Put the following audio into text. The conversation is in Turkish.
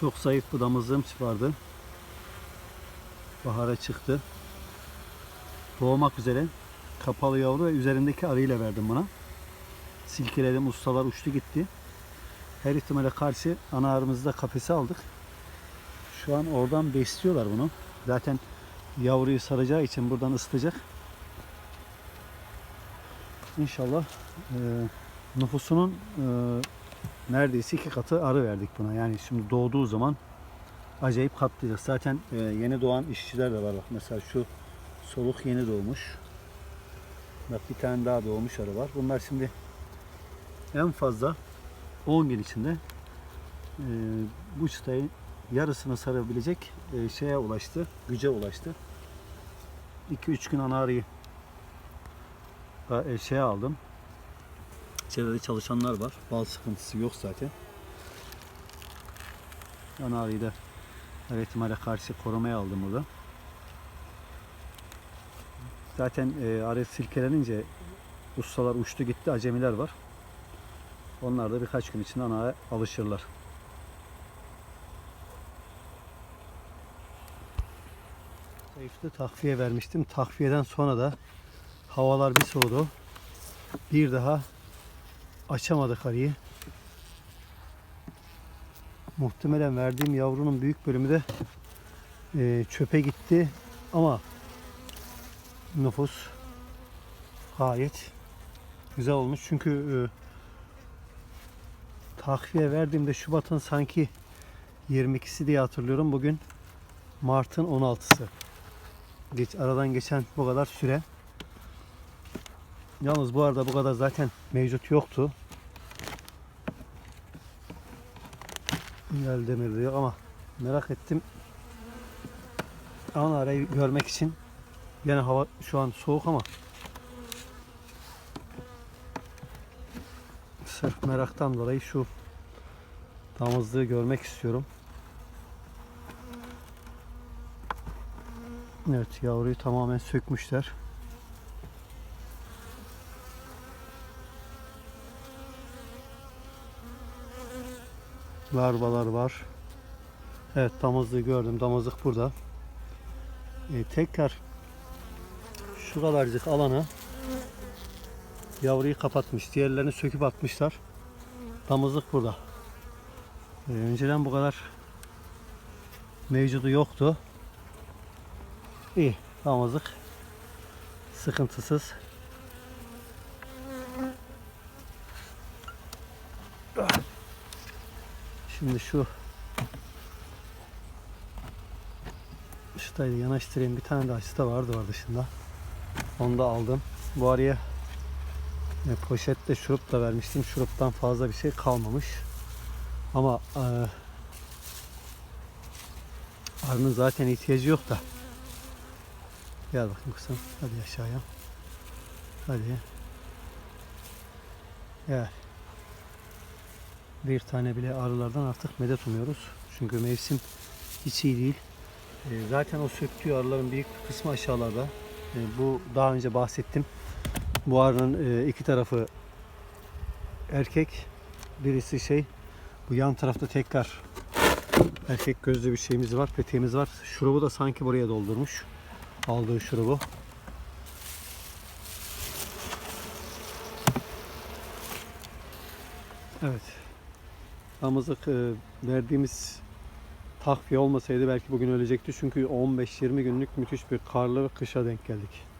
Çok zayıf bir damızlığım vardı. Bahara çıktı. Doğmak üzere. Kapalı yavru ve üzerindeki arıyla verdim buna. Silkeledim. Ustalar uçtu gitti. Her ihtimale karşı ana arımızı da kafese aldık. Şu an oradan besliyorlar bunu. Zaten yavruyu saracağı için buradan ısıtacak. İnşallah e, nüfusunun e, neredeyse iki katı arı verdik buna. Yani şimdi doğduğu zaman acayip katlayacak. Zaten e, yeni doğan işçiler de var. Bak mesela şu soluk yeni doğmuş. Bak bir tane daha doğmuş arı var. Bunlar şimdi en fazla 10 gün içinde e, bu çıtayı yarısını sarabilecek e, şeye ulaştı, güce ulaştı. 2-3 gün ana arıyı e, aldım. Çevrede çalışanlar var. Bal sıkıntısı yok zaten. Ana arıyı da her karşı korumaya aldım burada. Zaten e, arı silkelenince ustalar uçtu gitti, acemiler var. Onlar da birkaç gün içinde anaya alışırlar. Zayıflı takviye vermiştim. Takviyeden sonra da havalar bir soğudu. Bir daha açamadık arıyı. Muhtemelen verdiğim yavrunun büyük bölümü de e, çöpe gitti. Ama nüfus gayet güzel olmuş. Çünkü e, takviye verdiğimde Şubat'ın sanki 22'si diye hatırlıyorum. Bugün Mart'ın 16'sı. Geç, aradan geçen bu kadar süre. Yalnız bu arada bu kadar zaten mevcut yoktu. Gel demir diyor ama merak ettim. Ana arayı görmek için yine hava şu an soğuk ama sırf meraktan dolayı şu damızlığı görmek istiyorum. Evet yavruyu tamamen sökmüşler. Larvalar var. Evet damızlığı gördüm. Damızlık burada. Ee, tekrar şu kadarcık alanı yavruyu kapatmış. Diğerlerini söküp atmışlar. Damızlık burada. Ee, önceden bu kadar mevcudu yoktu. İyi. Damızlık sıkıntısız. Şimdi şu şurayı yanaştırayım. Bir tane daha çıta vardı var dışında. Onu da aldım. Bu araya e, poşette şurup da vermiştim. Şuruptan fazla bir şey kalmamış. Ama e, arının zaten ihtiyacı yok da. Gel bakayım kızım. Hadi aşağıya. Hadi. Gel. Bir tane bile arılardan artık medet umuyoruz. Çünkü mevsim hiç iyi değil. E, zaten o söktüğü arıların büyük kısmı aşağılarda. E, bu daha önce bahsettim. Bu arının e, iki tarafı erkek. Birisi şey. Bu yan tarafta tekrar erkek gözlü bir şeyimiz var. Peteğimiz var. Şurubu da sanki buraya doldurmuş. Aldığı şurubu. Evet. Damızlık e, verdiğimiz takviye olmasaydı belki bugün ölecekti. Çünkü 15-20 günlük müthiş bir karlı kışa denk geldik.